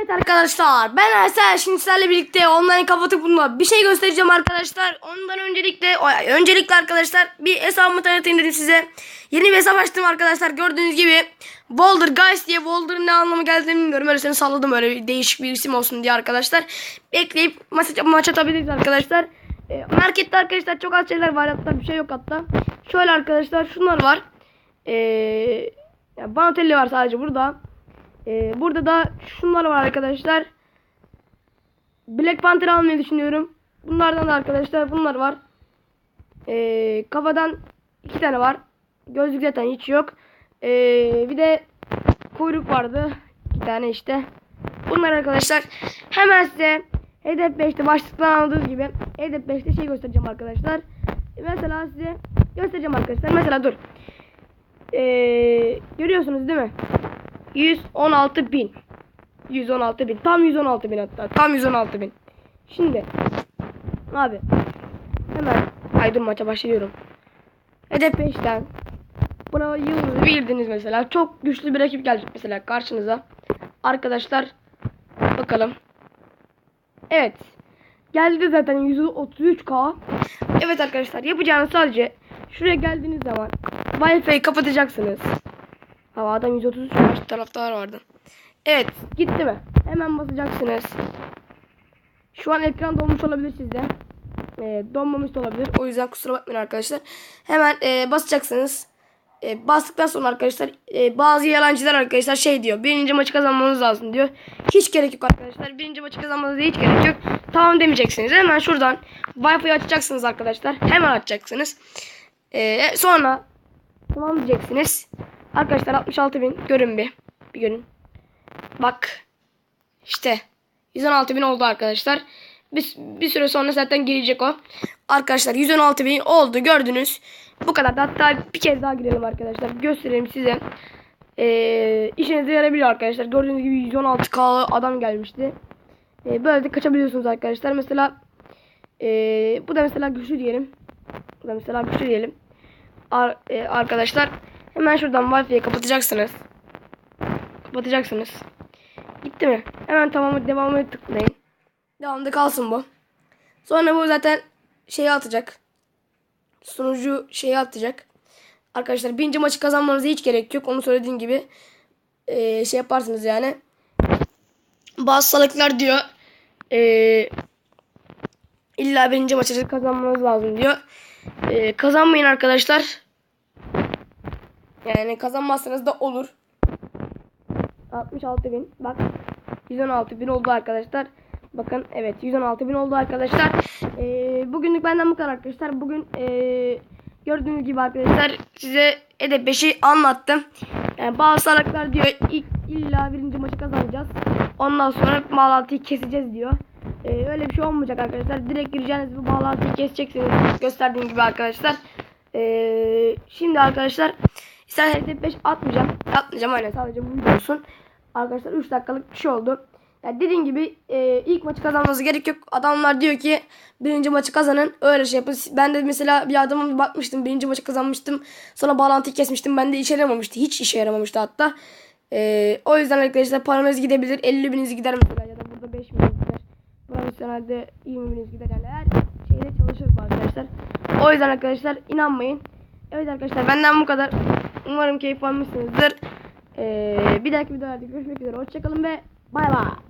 Evet arkadaşlar ben Ersel şimdi sizlerle birlikte online kapatıp bununla bir şey göstereceğim arkadaşlar. Ondan öncelikle öncelikle arkadaşlar bir hesabımı tanıtayım dedim size. Yeni bir hesap açtım arkadaşlar gördüğünüz gibi. Boulder Guys diye Boulder'ın ne anlamı geldiğini bilmiyorum. Öyle seni salladım öyle bir değişik bir isim olsun diye arkadaşlar. Bekleyip maç, maç atabiliriz arkadaşlar. E, markette arkadaşlar çok az şeyler var hatta bir şey yok hatta. Şöyle arkadaşlar şunlar var. Eee ya Balotelli var sadece burada. Ee, burada da şunlar var arkadaşlar. Black Panther almayı düşünüyorum. Bunlardan da arkadaşlar bunlar var. Ee, kafadan iki tane var. Gözlük zaten hiç yok. Ee, bir de kuyruk vardı. İki tane işte. Bunlar arkadaşlar. Hemen size Hedef 5'te başlıktan anladığınız gibi Hedef 5'te şey göstereceğim arkadaşlar. Mesela size göstereceğim arkadaşlar. Mesela dur. Ee, görüyorsunuz değil mi? 116 bin. 116 bin. Tam 116 bin hatta. Tam 116 bin. Şimdi. Abi. Hemen. Aydın maça başlıyorum. Hedef 5'ten. Buna yıldızı bildiniz mesela. Çok güçlü bir rakip gelecek mesela karşınıza. Arkadaşlar. Bakalım. Evet. Geldi zaten 133k. Evet arkadaşlar yapacağınız sadece şuraya geldiğiniz zaman Wi-Fi'yi kapatacaksınız. Hava adam 133 karşı taraftar vardı. Evet gitti mi? Hemen basacaksınız. Şu an ekran donmuş olabilir sizde. Ee, donmamış da olabilir. O yüzden kusura bakmayın arkadaşlar. Hemen e, basacaksınız. E, bastıktan sonra arkadaşlar e, bazı yalancılar arkadaşlar şey diyor. Birinci maçı kazanmanız lazım diyor. Hiç gerek yok arkadaşlar. Birinci maçı kazanmanıza hiç gerek yok. Tamam demeyeceksiniz. Hemen şuradan Wi-Fi açacaksınız arkadaşlar. Hemen açacaksınız. E, sonra tamam diyeceksiniz. Arkadaşlar 66 bin görün bir. Bir görün. Bak. İşte. 116 bin oldu arkadaşlar. Bir, bir süre sonra zaten girecek o. Arkadaşlar 116 bin oldu gördünüz. Bu kadar da hatta bir kez daha girelim arkadaşlar. Göstereyim size. Ee, işinize yarayabilir arkadaşlar. Gördüğünüz gibi 116k adam gelmişti. Ee, böyle de kaçabiliyorsunuz arkadaşlar. Mesela ee, bu da mesela güçlü diyelim. Bu da mesela güçlü diyelim. Ar- e, arkadaşlar hemen şuradan Wi-Fi'yi kapatacaksınız. Kapatacaksınız. Gitti mi? Hemen tamamı devamı tıklayın. Devamında kalsın bu. Sonra bu zaten şeyi atacak. Sunucu şeyi atacak. Arkadaşlar birinci maçı kazanmanıza hiç gerek yok. Onu söylediğim gibi eee, şey yaparsınız yani. Bazı salaklar diyor. eee illa birinci maçı kazanmanız lazım diyor. Eee, kazanmayın arkadaşlar. Yani kazanmazsanız da olur. 66 bin. Bak 116 bin oldu arkadaşlar. Bakın evet 116 bin oldu arkadaşlar. Ee, bugünlük benden bu kadar arkadaşlar. Bugün ee, gördüğünüz gibi arkadaşlar size Edep 5'i anlattım. Yani bazı salaklar diyor ilk illa birinci maçı kazanacağız. Ondan sonra bağlantıyı keseceğiz diyor. Ee, öyle bir şey olmayacak arkadaşlar. Direkt gireceğiniz bu bağlantıyı keseceksiniz. Gösterdiğim gibi arkadaşlar. Ee, şimdi arkadaşlar ister Hedef 5 atmayacağım. Atmayacağım aynen sadece bu video olsun. Arkadaşlar 3 dakikalık bir şey oldu. Yani dediğim gibi e, ilk maçı kazanması gerek yok. Adamlar diyor ki birinci maçı kazanın. Öyle şey yapın. Ben de mesela bir adama bakmıştım. Birinci maçı kazanmıştım. Sonra bağlantıyı kesmiştim. Ben de işe yaramamıştı. Hiç işe yaramamıştı hatta. E, o yüzden arkadaşlar paranız gidebilir. 50 bininiz gider mesela. Ya da burada 5 bininiz gider. Profesyonelde 20 bininiz gider. Yani her şeyde çalışır arkadaşlar. O yüzden arkadaşlar inanmayın. Evet arkadaşlar benden bu kadar. Umarım keyif almışsınızdır. Ee, bir dahaki videolarda görüşmek üzere. Hoşçakalın ve bay bay.